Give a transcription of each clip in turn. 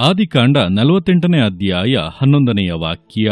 ಆದಿಕಾಂಡ ನಲವತ್ತೆಂಟನೇ ಅಧ್ಯಾಯ ಹನ್ನೊಂದನೆಯ ವಾಕ್ಯ.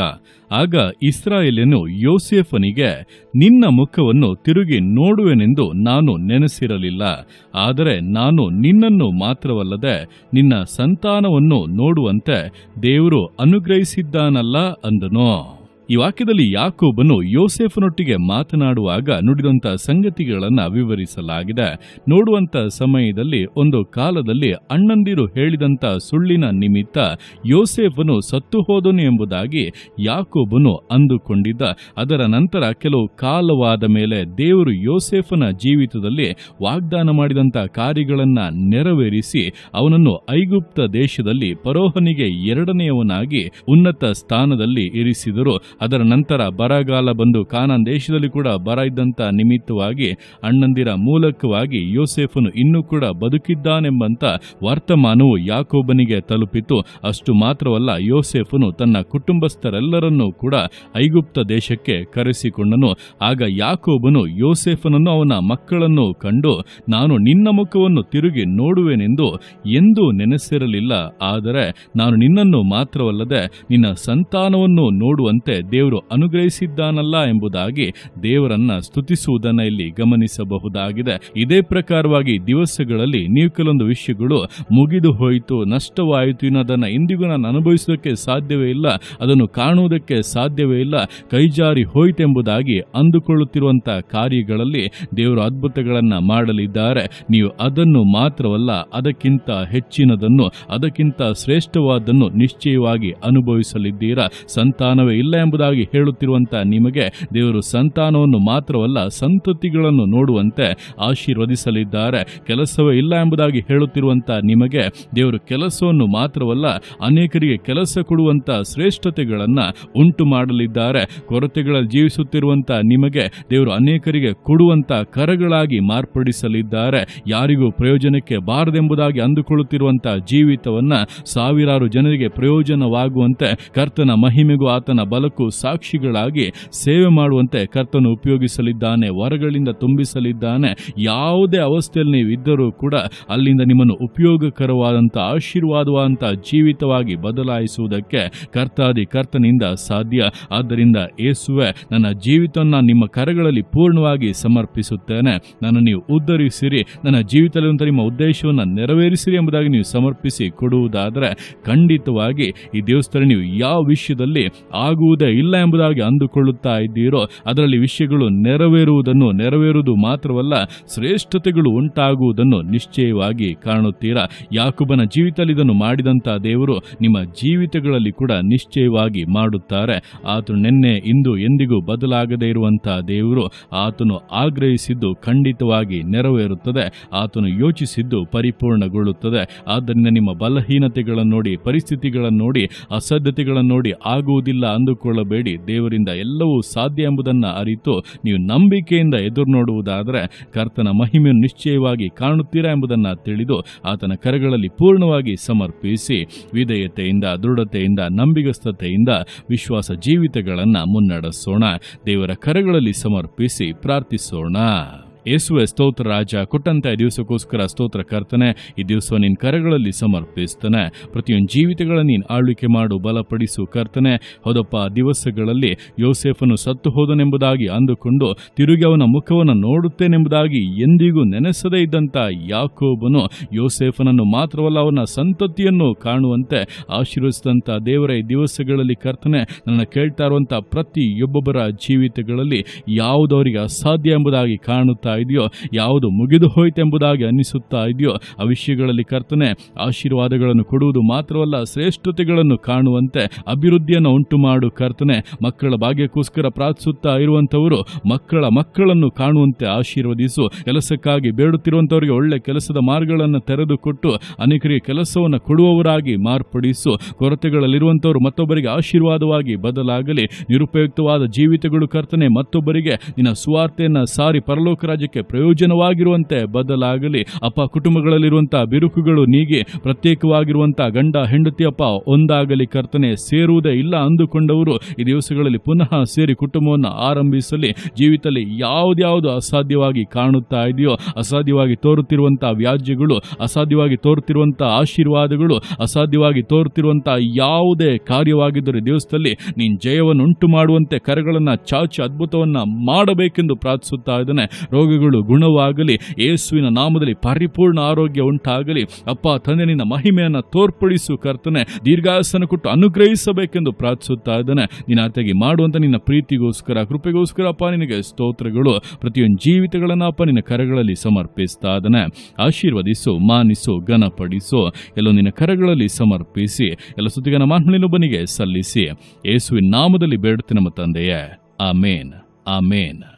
ಆಗ ಇಸ್ರಾಯೇಲನು ಯೋಸೇಫನಿಗೆ, ನಿನ್ನ ಮುಖವನ್ನು ತಿರುಗಿ ನೋಡುವೆನೆಂದು ನಾನು ನೆನೆಸಿರಲಿಲ್ಲ. ಆದರೆ ನಾನು ನಿನ್ನನ್ನು ಮಾತ್ರವಲ್ಲದೆ ನಿನ್ನ ಸಂತಾನವನ್ನು ನೋಡುವಂತೆ ದೇವರು ಅನುಗ್ರಹಿಸಿದ್ದಾನಲ್ಲ ಅಂದನು. ಈ ವಾಕ್ಯದಲ್ಲಿ ಯಾಕೋಬನು ಯೋಸೇಫನೊಟ್ಟಿಗೆ ಮಾತನಾಡುವಾಗ ನುಡಿದಂತ ಸಂಗತಿಗಳನ್ನು ವಿವರಿಸಲಾಗಿದೆ. ನೋಡುವಂತ ಸಮಯದಲ್ಲಿ ಒಂದು ಕಾಲದಲ್ಲಿ ಅಣ್ಣಂದಿರು ಹೇಳಿದಂತ ಸುಳ್ಳಿನ ನಿಮಿತ್ತ ಯೋಸೆಫನು ಸತ್ತು ಹೋದನು ಎಂಬುದಾಗಿ ಯಾಕೋಬನು ಅಂದುಕೊಂಡಿದ್ದ. ಅದರ ನಂತರ ಕೆಲವು ಕಾಲವಾದ ಮೇಲೆ ದೇವರು ಯೋಸೆಫನ ಜೀವಿತದಲ್ಲಿ ವಾಗ್ದಾನ ಮಾಡಿದಂತ ಕಾರ್ಯಗಳನ್ನು ನೆರವೇರಿಸಿ ಅವನನ್ನು ಐಗುಪ್ತ ದೇಶದಲ್ಲಿ ಪರೋಹನಿಗೆ ಎರಡನೆಯವನಾಗಿ ಉನ್ನತ ಸ್ಥಾನದಲ್ಲಿ ಇರಿಸಿದರು. ಅದರ ನಂತರ ಬರಗಾಲ ಬಂದು ಕಾನಾನ್ ದೇಶದಲ್ಲಿ ಕೂಡ ಬರ ಇದ್ದಂಥ ನಿಮಿತ್ತವಾಗಿ ಅಣ್ಣಂದಿರ ಮೂಲಕವಾಗಿ ಯೋಸೆಫನು ಇನ್ನೂ ಕೂಡ ಬದುಕಿದ್ದಾನೆಂಬಂಥ ವರ್ತಮಾನವು ಯಾಕೋಬನಿಗೆ ತಲುಪಿತು. ಅಷ್ಟು ಮಾತ್ರವಲ್ಲ, ಯೋಸೇಫನು ತನ್ನ ಕುಟುಂಬಸ್ಥರೆಲ್ಲರನ್ನೂ ಕೂಡ ಐಗುಪ್ತ ದೇಶಕ್ಕೆ ಕರೆಸಿಕೊಂಡನು. ಆಗ ಯಾಕೋಬನು ಯೋಸೇಫನನ್ನು ಅವನ ಮಕ್ಕಳನ್ನು ಕಂಡು, ನಾನು ನಿನ್ನ ಮುಖವನ್ನು ತಿರುಗಿ ನೋಡುವೆನೆಂದು ಎಂದೂ ನೆನೆಸಿರಲಿಲ್ಲ. ಆದರೆ ನಾನು ನಿನ್ನನ್ನು ಮಾತ್ರವಲ್ಲದೆ ನಿನ್ನ ಸಂತಾನವನ್ನು ನೋಡುವಂತೆ ದೇವರು ಅನುಗ್ರಹಿಸಿದ್ದಾನಲ್ಲ ಎಂಬುದಾಗಿ ದೇವರನ್ನ ಸ್ತುತಿಸುವುದನ್ನು ಇಲ್ಲಿ ಗಮನಿಸಬಹುದಾಗಿದೆ. ಇದೇ ಪ್ರಕಾರವಾಗಿ ದಿವಸಗಳಲ್ಲಿ ನೀವು ಕೆಲವೊಂದು ವಿಷಯಗಳು ಮುಗಿದು ಹೋಯಿತು, ನಷ್ಟವಾಯಿತು ಅನ್ನೋದನ್ನು ಇಂದಿಗೂ ನಾನು ಅನುಭವಿಸೋದಕ್ಕೆ ಸಾಧ್ಯವೇ ಇಲ್ಲ, ಅದನ್ನು ಕಾಣುವುದಕ್ಕೆ ಸಾಧ್ಯವೇ ಇಲ್ಲ, ಕೈಜಾರಿ ಹೋಯಿತೆಂಬುದಾಗಿ ಅಂದುಕೊಳ್ಳುತ್ತಿರುವಂತಹ ಕಾರ್ಯಗಳಲ್ಲಿ ದೇವರು ಅದ್ಭುತಗಳನ್ನ ಮಾಡಲಿದ್ದಾರೆ. ನೀವು ಅದನ್ನು ಮಾತ್ರವಲ್ಲ, ಅದಕ್ಕಿಂತ ಹೆಚ್ಚಿನದನ್ನು, ಅದಕ್ಕಿಂತ ಶ್ರೇಷ್ಠವಾದನ್ನು ನಿಶ್ಚಯವಾಗಿ ಅನುಭವಿಸಲಿದ್ದೀರಾ? ಸಂತಾನವೇ ಇಲ್ಲ ಎಂಬುದಾಗಿ ಹೇಳುತ್ತಿರುವಂತ ನಿಮಗೆ ದೇವರು ಸಂತಾನವನ್ನು ಮಾತ್ರವಲ್ಲ, ಸಂತತಿಗಳನ್ನು ನೋಡುವಂತೆ ಆಶೀರ್ವದಿಸಲಿದ್ದಾರೆ. ಕೆಲಸವೇ ಇಲ್ಲ ಎಂಬುದಾಗಿ ಹೇಳುತ್ತಿರುವಂತ ನಿಮಗೆ ದೇವರು ಕೆಲಸವನ್ನು ಮಾತ್ರವಲ್ಲ, ಅನೇಕರಿಗೆ ಕೆಲಸ ಕೊಡುವಂತ ಶ್ರೇಷ್ಠತೆಗಳನ್ನ ಉಂಟು ಮಾಡಲಿದ್ದಾರೆ ಕೊರತೆಗಳಲ್ಲಿ ಜೀವಿಸುತ್ತಿರುವಂತ ನಿಮಗೆ ದೇವರು ಅನೇಕರಿಗೆ ಕೊಡುವಂತ ಕರಗಳಾಗಿ ಮಾರ್ಪಡಿಸಲಿದ್ದಾರೆ. ಯಾರಿಗೂ ಪ್ರಯೋಜನಕ್ಕೆ ಬಾರದೆಂಬುದಾಗಿ ಅಂದುಕೊಳ್ಳುತ್ತಿರುವಂತ ಜೀವಿತವನ್ನ ಸಾವಿರಾರು ಜನರಿಗೆ ಪ್ರಯೋಜನವಾಗುವಂತೆ ಕರ್ತನ ಮಹಿಮೆಗೂ ಆತನ ಬಲಕ್ಕೂ ಸಾಕ್ಷಿಗಳಾಗಿ ಸೇವೆ ಮಾಡುವಂತೆ ಕರ್ತನು ಉಪಯೋಗಿಸಲಿದ್ದಾನೆ, ವರಗಳಿಂದ ತುಂಬಿಸಲಿದ್ದಾನೆ. ಯಾವುದೇ ಅವಸ್ಥೆಯಲ್ಲಿ ನೀವಿದ್ದರೂ ಕೂಡ ಅಲ್ಲಿಂದ ನಿಮ್ಮನ್ನು ಉಪಯೋಗಕರವಾದಂಥ ಆಶೀರ್ವಾದವಾದಂಥ ಜೀವಿತವಾಗಿ ಬದಲಾಯಿಸುವುದಕ್ಕೆ ಕರ್ತಾದಿ ಕರ್ತನಿಂದ ಸಾಧ್ಯ. ಆದ್ದರಿಂದ ಏಸುವೆ ನನ್ನ ಜೀವಿತವನ್ನು ನಿಮ್ಮ ಕರಗಳಲ್ಲಿ ಪೂರ್ಣವಾಗಿ ಸಮರ್ಪಿಸುತ್ತೇನೆ. ನನ್ನ ನೀವು ಉದ್ಧರಿಸಿರಿ, ನನ್ನ ಜೀವಿತದಲ್ಲಿರುವಂಥ ನಿಮ್ಮ ಉದ್ದೇಶವನ್ನು ನೆರವೇರಿಸಿರಿ ಎಂಬುದಾಗಿ ನೀವು ಸಮರ್ಪಿಸಿ ಕೊಡುವುದಾದರೆ ಖಂಡಿತವಾಗಿ ಈ ದೇವಸ್ಥಾನ ನೀವು ಯಾವ ವಿಷಯದಲ್ಲಿ ಆಗುವುದೇ ಇಲ್ಲ ಎಂಬುದಾಗಿ ಅಂದುಕೊಳ್ಳುತ್ತಾ ಇದ್ದೀರೋ, ಅದರಲ್ಲಿ ವಿಷಯಗಳು ನೆರವೇರುವುದನ್ನು ನೆರವೇರುವುದು ಮಾತ್ರವಲ್ಲ, ಶ್ರೇಷ್ಠತೆಗಳು ಉಂಟಾಗುವುದನ್ನು ನಿಶ್ಚಯವಾಗಿ ಕಾಣುತ್ತೀರಾ? ಯಾಕುಬನ ಜೀವಿತದಲ್ಲಿ ಇದನ್ನು ಮಾಡಿದಂಥ ದೇವರು ನಿಮ್ಮ ಜೀವಿತಗಳಲ್ಲಿ ಕೂಡ ನಿಶ್ಚಯವಾಗಿ ಮಾಡುತ್ತಾರೆ. ಆತನು ನಿನ್ನೆ, ಇಂದು, ಎಂದಿಗೂ ಬದಲಾಗದೇ ಇರುವಂತಹ ದೇವರು ಆತನು ಆಗ್ರಹಿಸಿದ್ದು ಖಂಡಿತವಾಗಿ ನೆರವೇರುತ್ತದೆ. ಆತನು ಯೋಚಿಸಿದ್ದು ಪರಿಪೂರ್ಣಗೊಳ್ಳುತ್ತದೆ. ಆದ್ದರಿಂದ ನಿಮ್ಮ ಬಲಹೀನತೆಗಳನ್ನು ನೋಡಿ ಪರಿಸ್ಥಿತಿಗಳನ್ನು ನೋಡಿ ಅಸಾಧ್ಯತೆಗಳನ್ನು ನೋಡಿ ಆಗುವುದಿಲ್ಲ ಅಂದುಕೊಳ್ಳಬೇಡಿ ದೇವರಿಂದ ಎಲ್ಲವೂ ಸಾಧ್ಯ ಎಂಬುದನ್ನು ಅರಿತು ನೀವು ನಂಬಿಕೆಯಿಂದ ಎದುರು ನೋಡುವುದಾದರೆ ಕರ್ತನ ಮಹಿಮೆಯನ್ನು ನಿಶ್ಚಯವಾಗಿ ಕಾಣುತ್ತೀರಾ ಎಂಬುದನ್ನು ತಿಳಿದು ಆತನ ಕರಗಳಲ್ಲಿ ಪೂರ್ಣವಾಗಿ ಸಮರ್ಪಿಸಿ ವಿಧೇಯತೆಯಿಂದ, ದೃಢತೆಯಿಂದ, ನಂಬಿಗಸ್ತತೆಯಿಂದ ವಿಶ್ವಾಸ ಜೀವಿತಗಳನ್ನು ಮುನ್ನಡೆಸೋಣ. ದೇವರ ಕರೆಗಳಲ್ಲಿ ಸಮರ್ಪಿಸಿ ಪ್ರಾರ್ಥಿಸೋಣ. ಯೇಸುವೆ ಸ್ತೋತ್ರ ರಾಜ, ಕೊಟ್ಟಂತೆ ದಿವಸಕ್ಕೋಸ್ಕರ ಸ್ತೋತ್ರ ಕರ್ತನೆ, ಈ ದಿವಸ ನಿನ್ನ ಕರಗಳಲ್ಲಿ ಸಮರ್ಪಿಸ್ತಾನೆ. ಪ್ರತಿಯೊಂದು ಜೀವಿತಗಳ ನೀನು ಆಳ್ವಿಕೆ ಮಾಡು, ಬಲಪಡಿಸು ಕರ್ತನೆ. ಹೌದಪ್ಪ ದಿವಸಗಳಲ್ಲಿ ಯೋಸೆಫನು ಸತ್ತು ಹೋದನೆಂಬುದಾಗಿ ಅಂದುಕೊಂಡು ತಿರುಗಿ ಅವನ ಮುಖವನ್ನು ನೋಡುತ್ತೇನೆಂಬುದಾಗಿ ಎಂದಿಗೂ ನೆನೆಸದೇ ಇದ್ದಂಥ ಯಾಕೋಬನು ಯೋಸೇಫನನ್ನು ಮಾತ್ರವಲ್ಲ, ಅವನ ಸಂತತಿಯನ್ನು ಕಾಣುವಂತೆ ಆಶೀರ್ವಿಸಿದಂಥ ದೇವರ, ಈ ದಿವಸಗಳಲ್ಲಿ ಕರ್ತನೆ ನನ್ನ ಕೇಳ್ತಾ ಇರುವಂಥ ಪ್ರತಿಯೊಬ್ಬೊಬ್ಬರ ಜೀವಿತಗಳಲ್ಲಿ ಯಾವುದವರಿಗೆ ಅಸಾಧ್ಯ ಎಂಬುದಾಗಿ ಕಾಣುತ್ತಾ ಇದೆಯೋ? ಯಾವುದು ಮುಗಿದು ಹೋಯ್ತೆಂಬುದಾಗಿ ಅನ್ನಿಸುತ್ತಾ ಇದೆಯೋ? ಆ ವಿಷಯಗಳಲ್ಲಿ ಕರ್ತನೆ, ಆಶೀರ್ವಾದಗಳನ್ನು ಕೊಡುವುದು ಮಾತ್ರವಲ್ಲ, ಶ್ರೇಷ್ಠತೆಗಳನ್ನು ಕಾಣುವಂತೆ ಅಭಿವೃದ್ಧಿಯನ್ನು ಉಂಟು ಮಾಡು ಕರ್ತನೆ. ಮಕ್ಕಳ ಭಾಗ್ಯಕ್ಕೋಸ್ಕರ ಪ್ರಾರ್ಥಿಸುತ್ತಾ ಇರುವಂಥವರು ಮಕ್ಕಳ ಮಕ್ಕಳನ್ನು ಕಾಣುವಂತೆ ಆಶೀರ್ವದಿಸು. ಕೆಲಸಕ್ಕಾಗಿ ಬೇಡುತ್ತಿರುವಂಥವರಿಗೆ ಒಳ್ಳೆ ಕೆಲಸದ ಮಾರ್ಗಗಳನ್ನು ತೆರೆದುಕೊಟ್ಟು, ಅನೇಕರಿಗೆ ಕೆಲಸವನ್ನು ಕೊಡುವವರಾಗಿ ಮಾರ್ಪಡಿಸು. ಕೊರತೆಗಳಲ್ಲಿರುವಂಥವರು ಮತ್ತೊಬ್ಬರಿಗೆ ಆಶೀರ್ವಾದವಾಗಿ ಬದಲಾಗಲಿ. ನಿರುಪಯುಕ್ತವಾದ ಜೀವಿತಗಳು ಕರ್ತನೆ, ಮತ್ತೊಬ್ಬರಿಗೆ ನಿನ್ನ ಸುವಾರ್ತೆಯನ್ನು ಸಾರಿ ಪರಲೋಕ ರಾಜ್ಯ ರಾಜ್ಯಕ್ಕೆ ಪ್ರಯೋಜನವಾಗಿರುವಂತೆ ಬದಲಾಗಲಿ. ಅಪ್ಪ ಕುಟುಂಬಗಳಲ್ಲಿರುವಂತಹ ಬಿರುಕುಗಳು ನೀಗಿ ಪ್ರತ್ಯೇಕವಾಗಿರುವಂತಹ ಗಂಡ ಹೆಂಡತಿ ಅಪ್ಪ ಒಂದಾಗಲಿ ಕರ್ತನೆ ಸೇರುವುದೇ ಇಲ್ಲ ಅಂದುಕೊಂಡವರು ಈ ದಿವಸಗಳಲ್ಲಿ ಪುನಃ ಸೇರಿ ಕುಟುಂಬವನ್ನು ಆರಂಭಿಸಲಿ. ಜೀವಿತದಲ್ಲಿ ಯಾವುದ್ಯಾವುದು ಅಸಾಧ್ಯವಾಗಿ ಕಾಣುತ್ತಾ ಇದೆಯೋ, ಅಸಾಧ್ಯವಾಗಿ ತೋರುತ್ತಿರುವಂತಹ ವ್ಯಾಜ್ಯಗಳು, ಅಸಾಧ್ಯವಾಗಿ ತೋರುತ್ತಿರುವಂತಹ ಆಶೀರ್ವಾದಗಳು, ಅಸಾಧ್ಯವಾಗಿ ತೋರುತ್ತಿರುವಂತಹ ಯಾವುದೇ ಕಾರ್ಯವಾಗಿದ್ದರೆ ದಿವಸದಲ್ಲಿ ನೀನು ಜಯವನ್ನು ಉಂಟು ಮಾಡುವಂತೆ ಕರೆಗಳನ್ನು ಚಾಚಿ ಅದ್ಭುತವನ್ನ ಮಾಡಬೇಕೆಂದು ಪ್ರಾರ್ಥಿಸುತ್ತಾ ಇದ್ದಾನೆ. ರೋಗಗಳು ಗುಣವಾಗಲಿ, ಯೇಸುವಿನ ನಾಮದಲ್ಲಿ ಪರಿಪೂರ್ಣ ಆರೋಗ್ಯ ಉಂಟಾಗಲಿ. ಅಪ್ಪ, ತಂದೆ, ನಿನ್ನ ಮಹಿಮೆಯನ್ನು ತೋರ್ಪಡಿಸು ಕರ್ತನೆ. ದೀರ್ಘಾಸನ ಕೊಟ್ಟು ಅನುಗ್ರಹಿಸಬೇಕೆಂದು ಪ್ರಾರ್ಥಿಸುತ್ತಾ ಇದ್ದಾನೆ. ನಿನ್ನ ಆತಗೆ ಮಾಡುವಂತ ನಿನ್ನ ಪ್ರೀತಿಗೋಸ್ಕರ, ಕೃಪೆಗೋಸ್ಕರ ಅಪ್ಪ, ನಿನಗೆ ಸ್ತೋತ್ರಗಳು. ಪ್ರತಿಯೊಂದು ಜೀವಿತಗಳನ್ನ ಅಪ್ಪ, ನಿನ್ನ ಕರಗಳಲ್ಲಿ ಸಮರ್ಪಿಸ್ತಾ ಇದ್ದಾನೆ. ಆಶೀರ್ವದಿಸು, ಮಾನಿಸು, ಘನಪಡಿಸು. ಎಲ್ಲೋ ನಿನ್ನ ಕರಗಳಲ್ಲಿ ಸಮರ್ಪಿಸಿ, ಎಲ್ಲ ಸುದ್ದಿಗನ ಬನಿಗೆ ಸಲ್ಲಿಸಿ. ಯೇಸುವಿನ ನಾಮದಲ್ಲಿ ಬೇಡುತ್ತೆ ನಮ್ಮ ತಂದೆಯೇ. ಆಮೇನ್. ಆಮೇನ್.